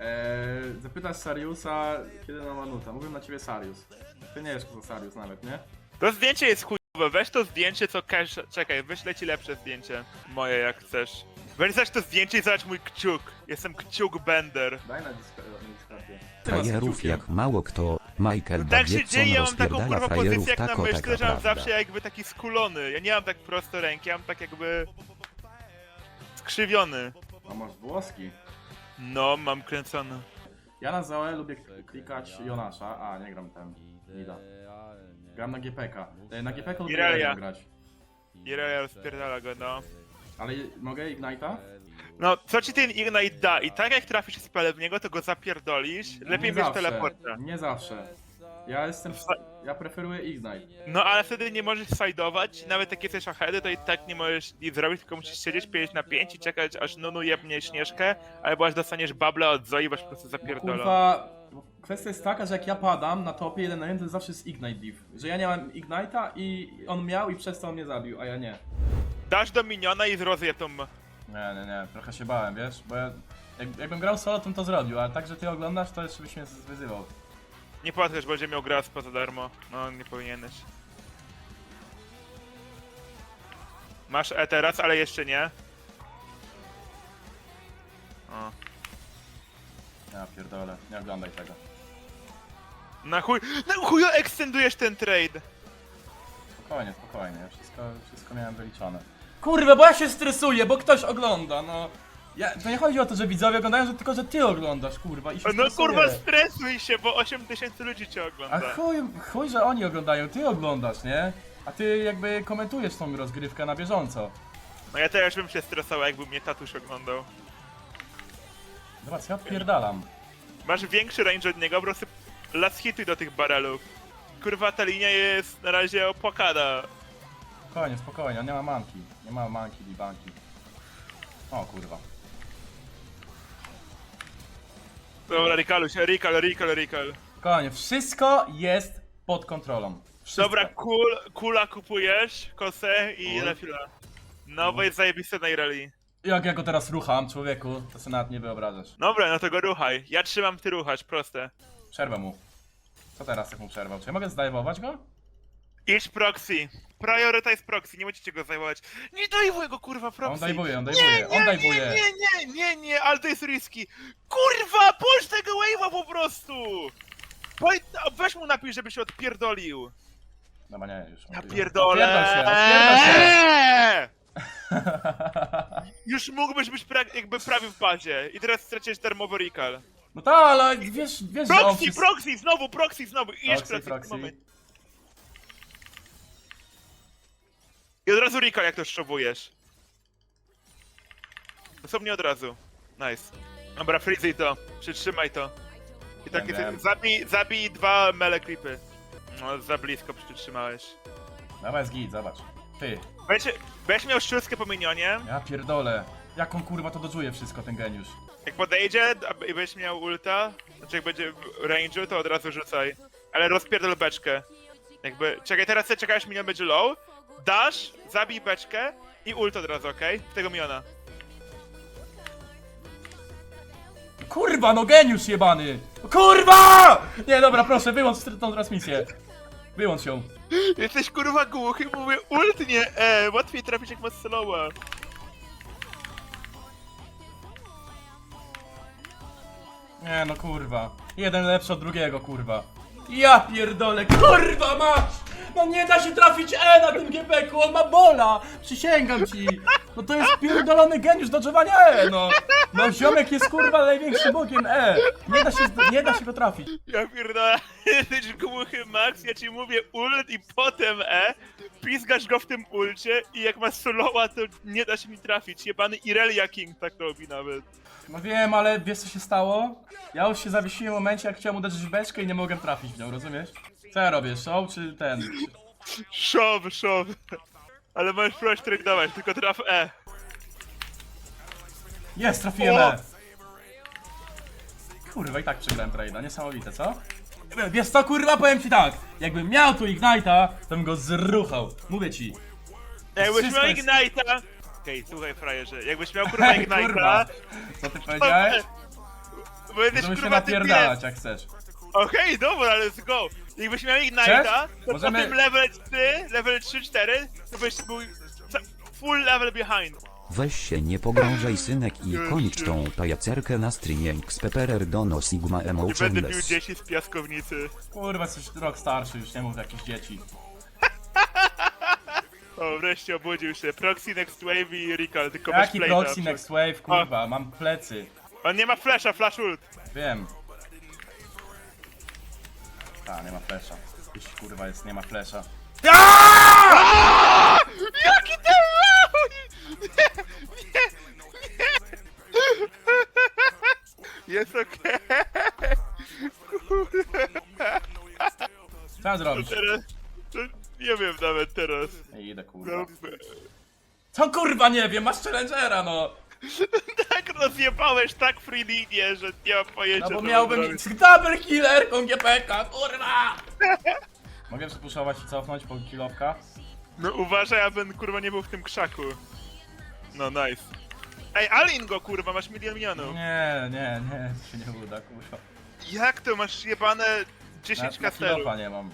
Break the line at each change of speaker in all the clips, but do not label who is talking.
Eee, zapytasz Sariusa, kiedy ma Manuta. Mówię na ciebie Sarius. Ty nie wiesz, kto to Sarius nawet, nie?
To zdjęcie jest chujowe, weź to zdjęcie, co cash... Czekaj, wyślę ci lepsze zdjęcie. Moje, jak chcesz. Weź zaś to zdjęcie i zobacz mój kciuk. Jestem kciuk Bender.
Daj na Disco- na Discordzie.
Frajerów jak mało kto, Michael
Tak się dzieje, ja mam taką
rozpierdala
kurwa
frajerów
pozycję jak na
tako taka
że mam
prawda.
zawsze jakby taki skulony. Ja nie mam tak prosto ręki, ja mam tak jakby... Skrzywiony.
A masz włoski.
No, mam kręcony.
Ja na Zoe lubię klikać Jonasza. A, nie gram ten. Nida. Gram na GPK. E, Na GPK lubię
Irelia.
Irelia grać.
Irelia rozpierdala go, no.
Ale mogę Ignite'a?
No, co ci ten Ignite da? I tak jak trafisz spele w niego, to go zapierdolisz. Lepiej
nie
mieć
zawsze.
teleporta.
Nie zawsze. Ja jestem... Ja preferuję Ignite.
No ale wtedy nie możesz sideować, nawet jak jesteś ahedy, to i tak nie możesz nic zrobić, tylko musisz siedzieć 5 na 5 i czekać aż Nunu jebnie Śnieżkę, albo aż dostaniesz bubble od Zoi, bo po prostu zapierdolą.
Kurwa, kwestia jest taka, że jak ja padam na topie 1 na 1, to zawsze jest Ignite Div. Że ja nie mam Ignite'a i on miał i przez to on mnie zabił, a ja nie.
Dasz do miniona i zrozje tą...
Nie, nie, nie, trochę się bałem, wiesz, bo ja, jak, jakbym grał solo, to bym to zrobił, ale tak, że ty oglądasz, to jeszcze byś mnie wyzywał.
Nie płacesz, bo będzie miał graspa za darmo. No, nie powinieneś. Masz E teraz, ale jeszcze nie. O.
Ja pierdolę, nie oglądaj tego.
Na chuj... Na chuj ekstendujesz ten trade!
Spokojnie, spokojnie, ja wszystko, wszystko miałem wyliczone. Kurwa, bo ja się stresuję, bo ktoś ogląda, no. Ja, to nie chodzi o to, że widzowie oglądają, że tylko, że ty oglądasz, kurwa, i się
No
stresuję.
kurwa, stresuj się, bo 8000 ludzi cię
A
ogląda.
chuj, chuj, że oni oglądają, ty oglądasz, nie? A ty jakby komentujesz tą rozgrywkę na bieżąco.
No ja też bym się stresował, jakby mnie tatuś oglądał.
Zobacz, ja odpierdalam.
Masz większy range od niego, po prostu las hituj do tych barelów. Kurwa, ta linia jest na razie opłakana.
Spokojnie, spokojnie, on nie ma manki. Nie ma manki, libanki. O kurwa.
Dobra, Rikaluś, Rikal, Rikal, Rikal.
Spokojnie, wszystko jest pod kontrolą. Wszystko.
Dobra, kul, kula kupujesz, kosę i refila. No bo jest zajebiste na Ireli.
Jak ja go teraz rucham, człowieku, to sobie nawet nie wyobrażasz.
Dobra, no to go ruchaj. Ja trzymam, ty ruchasz, proste.
Przerwę mu. Co teraz, jak mu przerwał? Czy ja mogę zdajwować go?
Idź proxy. Prioritize proxy, nie będziecie go zajmować. Nie dajwuj go, kurwa, proxy.
On dajwuje, on
Nie,
dajwuje,
nie,
on
nie,
dajwuje.
nie, nie, nie, nie, ale to jest risky. Kurwa, puść tego wave'a po prostu! Weź mu napisz, żeby się odpierdolił.
Dobra, nie, już.
Ja pierdolę.
Odpierdol się, odpierdol się.
Eee! Już mógłbyś być pra jakby prawie w bazie i teraz stracisz darmowy recall.
No tak, ale wiesz, wiesz, że on
Proxy,
wszystko-
proxy, znowu, proxy, znowu. I jeszcze
Proxy,
proxy, w tym
proxy.
momencie. I od razu recall, jak to szczowujesz. Dosłownie od razu. Nice. Dobra, freezy to. Przytrzymaj to. I tak
Wiem,
jest,
wiem.
zabij, zabij dwa mele creepy. No, za blisko przytrzymałeś.
Jest git, zobacz. Ty,
Będziesz, będziesz miał szczurkę po minionie.
ja pierdolę. Jak on kurwa to dodżuje wszystko, ten geniusz.
Jak podejdzie a- i będziesz miał ulta, znaczy jak będzie w range'u, to od razu rzucaj. Ale rozpierdol beczkę. Jakby, czekaj, teraz sobie czekałeś, minion będzie low, dash, zabij beczkę i ult od razu, okej? W tego miniona.
Kurwa, no geniusz jebany! Kurwa! Nie, dobra, proszę, wyłącz tą transmisję. Wyłącz ją.
Jesteś kurwa głuchy, mówię ult nie e, łatwiej trafić jak masz slowa.
Nie no kurwa. Jeden lepszy od drugiego, kurwa. Ja pierdolę, kurwa masz! No nie da się trafić E na tym GP-ku, on ma bola! Przysięgam ci! No to jest pierdolony geniusz dodżowania E, no! No ziomek jest kurwa największym bogiem E! Nie da się, nie da się go trafić.
Ja pierdolę, jesteś głuchy Max, ja ci mówię ult i potem e, pizgasz go w tym ulcie i jak masz solowa, to nie da się mi trafić. Jebany Irelia King tak robi nawet.
No wiem, ale wiesz co się stało? Ja już się zawiesiłem w momencie, jak chciałem uderzyć w beczkę i nie mogłem trafić w nią, rozumiesz? Co ja robię, show czy ten? Czy...
Szow, szow. Ale możesz próbować tradeować, tylko traf E.
Jest, trafiłem
O!
E! Kurwa, i tak przegrałem trade'a, niesamowite, co? Wiesz co, kurwa, powiem ci tak, jakbym miał tu Ignite'a, to bym go zruchał, mówię ci.
Jakbyś
Wszystko
miał
jest-
Ignite'a... Okej, słuchaj frajerze, jakbyś miał kurwa
kurwa,
Ignite'a...
co ty powiedziałeś?
jesteś
Możemy się
kurwa
napierdalać jak chcesz.
Okej, dobra, let's go. Jakbyś miał Ignite'a, to
Możemy-
po tym level 3, level 3-4, to byś był ca- full level behind.
Weź się nie pogrążaj synek i kończ tą pajacerkę na streamie XPPR Dono Sigma
Nie będę bił
Emotionless.
dzieci z piaskownicy.
Kurwa, jesteś rok starszy, już nie mów jakieś dzieci.
O, wreszcie obudził się. Proxy Next Wave i Recall, tylko bez
Jaki proxy next wave, kurwa, mam plecy.
On nie ma flasha, flash ult.
Wiem. A, nie ma flesza. Już kurwa jest, nie ma flesza.
Jaki ten Nie, nie, nie. Jest okej.
Co mam zrobić?
Teraz... to Nie wiem nawet teraz.
Ej, idę kurwa.
No,
Co kurwa nie wiem, masz challengera no!
tak rozjebałeś tak free linię, że nie mam pojęcia
No bo
co
miałbym
zrobić.
double killer tą GPK, kurwa! Mogę przepuszować i cofnąć po kilowka?
No uważaj, abym kurwa nie był w tym krzaku. No nice. Ej, Alin go kurwa, masz milion milionów.
Nie, nie, nie, to się nie uda, kurwa.
Jak to masz jebane
Na,
10
na
kasterów?
kilofa nie mam.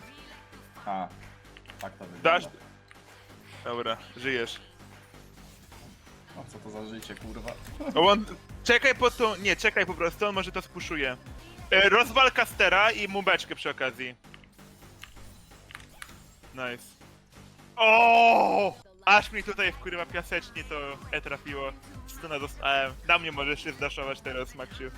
A, tak to wygląda.
Dasz? Dobra, żyjesz.
O, co to za życie, kurwa?
O, on... Czekaj po to... Nie, czekaj po prostu, on może to spuszuje. E, rozwal kastera i mu beczkę przy okazji. Nice. O! Aż mi tutaj w kurwa piaseczni to e trafiło. Stuna dostałem. Na mnie możesz się zdaszować teraz, Maxiu.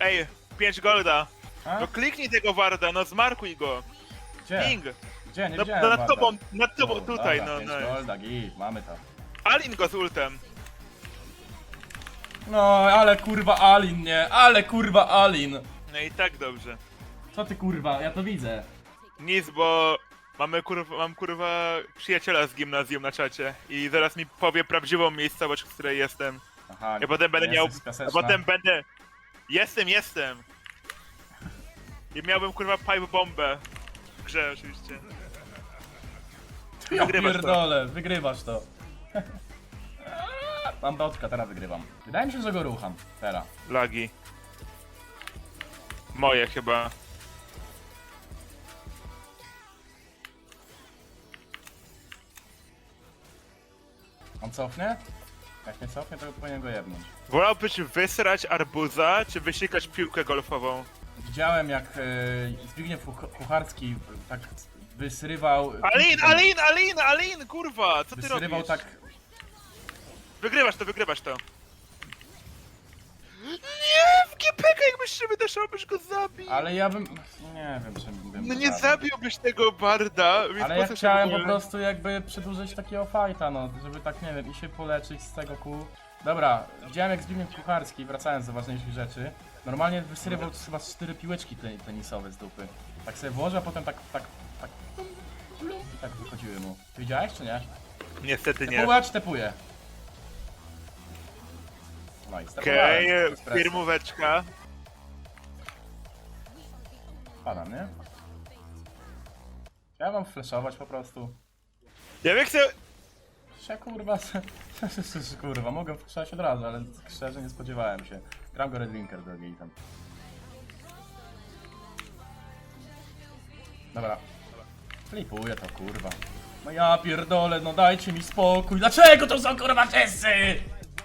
Ej, 5 golda.
A?
No kliknij tego Warda, no zmarkuj go.
Gdzie?
Ping.
Gdzie? Nie
No,
widziałem
no nad tobą, nad tobą,
O,
tutaj,
dobra,
no,
pięć
no.
Golda, git, mamy to.
Alin go z ultem.
No, ale kurwa Alin, nie, ale kurwa Alin.
No i tak dobrze.
Co ty kurwa, ja to widzę.
Nic, bo mamy kurwa, mam kurwa przyjaciela z gimnazjum na czacie i zaraz mi powie prawdziwą miejscowość, w której jestem.
Aha,
Ja potem będę
nie
miał,
jesteś
a potem będę, jestem, jestem. I miałbym kurwa pipe bombę. W grze oczywiście.
Ja
wygrywasz to.
pierdolę, wygrywasz to. Mam dotka, teraz wygrywam. Wydaje mi się, że go rucham. Teraz.
Lagi. Moje chyba.
On cofnie? Jak nie cofnie, to powinien go jebnąć.
Wolałbyś wysrać arbuza, czy wysikać piłkę golfową?
Widziałem jak e, Zbigniew Kuch- Kucharski tak wysrywał...
Alin, Alin, Alin, Alin, kurwa, co ty
Wysrywał
robisz?
tak...
Wygrywasz to, wygrywasz to. Nie, w GPK jakbyś się wydaszał, byś go zabił.
Ale ja bym... Nie wiem, czy bym...
No nie
zabił.
zabiłbyś tego barda, więc
Ale
po
ja
co się
chciałem
w
po
ogóle-
prostu jakby przedłużyć takiego fajta, no, żeby tak, nie wiem, i się poleczyć z tego kół. Dobra, widziałem jak Zbigniew Kucharski, wracając do ważniejszych rzeczy, normalnie wysyrywał chyba z cztery piłeczki te, tenisowe z dupy. Tak sobie włożył, a potem tak, tak, tak, i tak wychodziły mu. Ty widziałeś, czy nie?
Niestety nie.
Tepuję, czy tepuję? No.
Okej,
Espresso.
firmóweczka.
Padam, nie? Ja mam flashować po prostu.
Ja bym chcę...
Ja kurwa, kurwa, mogę wkrzać od razu, ale szczerze nie spodziewałem się. Gram go Red Winker drogi i tam. Dobra. Flipuję to kurwa. No ja pierdolę, no dajcie mi spokój. Dlaczego to są kurwa wszyscy?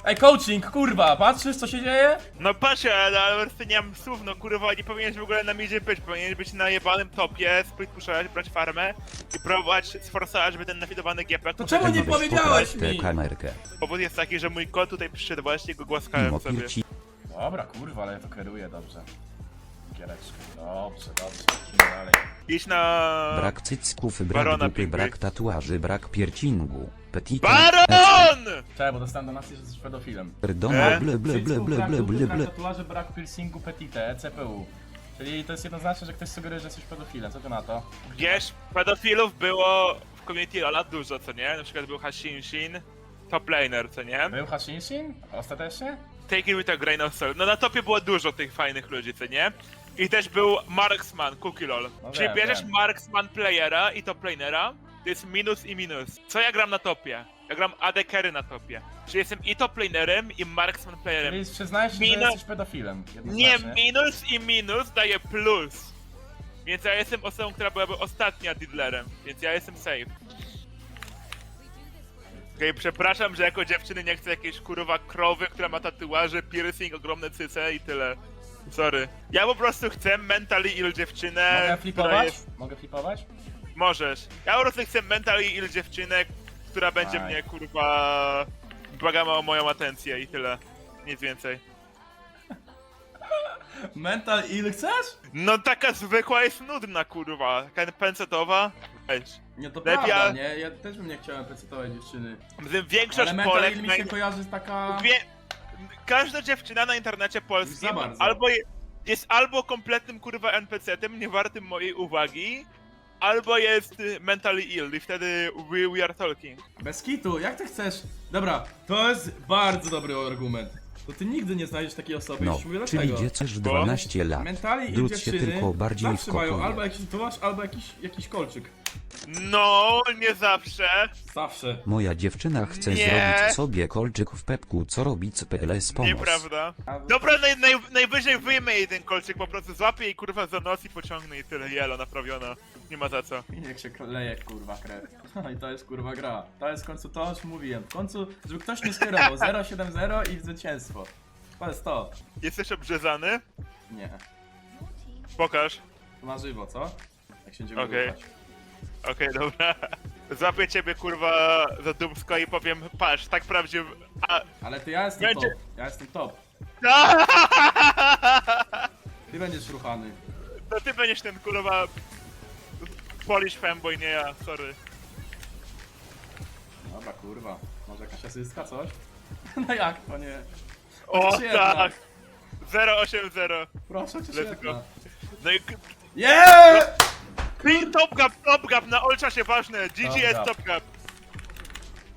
Ej, coaching, kurwa, patrzysz co się dzieje?
No patrzę, ale, ale po prostu nie mam słów, no kurwa, nie powinieneś w ogóle na midzie być, powinieneś być na jebanym topie, split puszować, brać farmę i próbować sforsować, żeby ten nafidowany GP...
To czemu nie powiedziałeś mi?
kamerkę.
Powód jest taki, że mój kot tutaj przyszedł właśnie, go głaskałem sobie.
Dobra, kurwa, ale ja to kieruję dobrze. Giereczkę, dobrze, dobrze, lecimy dalej.
Idź na...
Brak cycków, brak
Barona
dupy, brak tatuaży, brak piercingu. Petita.
BARON!
Czekaj, bo dostałem do nas, że jesteś pedofilem.
Dono
E?
ble ble ble ble ble ble ble.
tatuaże, brak piercingu, petite, CPU. Czyli to jest jednoznaczne, że ktoś sugeruje, że jesteś pedofilem. Co ty na to?
Wiesz, pedofilów było w community Lola dużo, co nie? Na przykład był Hashinshin, top laner, co nie?
Był Hashinshin? Ostatecznie?
Take it with a grain of salt. No na topie było dużo tych fajnych ludzi, co nie? I też był Marksman, Cookie Lol.
No
Czyli
wiem,
bierzesz
wiem.
Marksman playera i top lanera, to jest minus i minus. Co ja gram na topie? Ja gram AD carry na topie. Czyli jestem i top lanerem, i marksman playerem.
Czyli przyznajesz że
Minus-
jesteś pedofilem.
Nie,
jednoznacznie.
minus i minus daje plus. Więc ja jestem osobą, która byłaby ostatnia dealerem, więc ja jestem safe. Okej, przepraszam, że jako dziewczyny nie chcę jakiejś kurwa krowy, która ma tatuaże, piercing, ogromne cyce i tyle. Sorry. Ja po prostu chcę mentally ill dziewczynę,
Mogę
która
flipować?
jest...
Mogę flipować?
Możesz. Ja po prostu chcę mentally ill dziewczynę, która będzie
Aj.
mnie kurwa... Błagała o moją atencję i tyle. Nic więcej.
Mental ill chcesz?
No taka zwykła jest nudna kurwa. Taka pensetowa. Weź.
Nie, to
Lepiej,
prawda, nie? Ja też bym nie chciałem pecetować dziewczyny.
Większość
Ale mental
Polek
ill mi się kojarzy z taka...
Wie... Każda dziewczyna na internecie
Za
polskim
bardzo.
albo je... jest albo kompletnym kurwa NPC-tem, nie wartym mojej uwagi, albo jest y, mentally ill i wtedy we, we are talking.
Bez kitu, jak ty chcesz? Dobra, to jest bardzo dobry argument. To ty nigdy nie znajdziesz takiej osoby,
No,
już mówię
czyli
dlaczego.
dziecięż
Bo?
12 lat.
Mentali i
Drut się
dziewczyny
tylko bardziej
zawsze mają albo jakiś albo jakiś, jakiś kolczyk.
No, nie zawsze.
Zawsze.
Moja dziewczyna chce
Nie.
zrobić sobie kolczyk w pepku, co robi z PLS pomoc.
Nieprawda. Dobra, naj, naj, najwyżej wyjmę jeden kolczyk, po prostu złapię jej kurwa za nos i pociągnę i tyle. Jelo, naprawiona. Nie ma za co.
I Jak się leje kurwa krew. No i to jest kurwa gra. To jest w końcu to, o czym mówiłem. W końcu, żeby ktoś nie skierował 0-7-0 i zwycięstwo. To jest to.
Jesteś obrzezany?
Nie.
Pokaż.
To na żywo, co? Jak się będziemy
Okej. Okej, dobra. Złapię ciebie kurwa za dubsko i powiem, patrz, tak prawdziwy... A...
Ale ty ja jestem
Będzie-
top. Ja jestem top. Ty będziesz ruchany.
To ty będziesz ten kurwa... Polish fanboy, nie ja, sorry.
Dobra, kurwa. Może jakaś asystka, coś? No jak to nie?
O
Chociaż jedna.
tak! 080.
Proszę cię,
Let's go. No i...
Yeah!
Clean top gap, top gap, na olcza się ważne.
Top
GGS
gap.
top gap.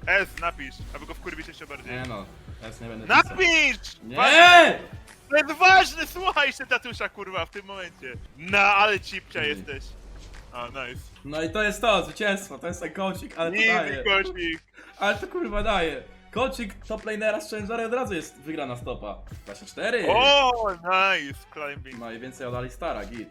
S, napisz, aby go wkurwić jeszcze bardziej.
Nie no, teraz nie będę pisał.
Napisz!
Nie!
To jest ważne, słuchaj jeszcze tatusza kurwa w tym momencie. No, ale cipcia jesteś. O, nice.
No i to jest to, zwycięstwo, to jest ten kołcik, ale to daje.
kośnik.
Ale to kurwa daje. Kołcik top lanera z Challengery od razu jest wygrana stopa. 24.
O, nice, climbing.
No i więcej od Alistara, git.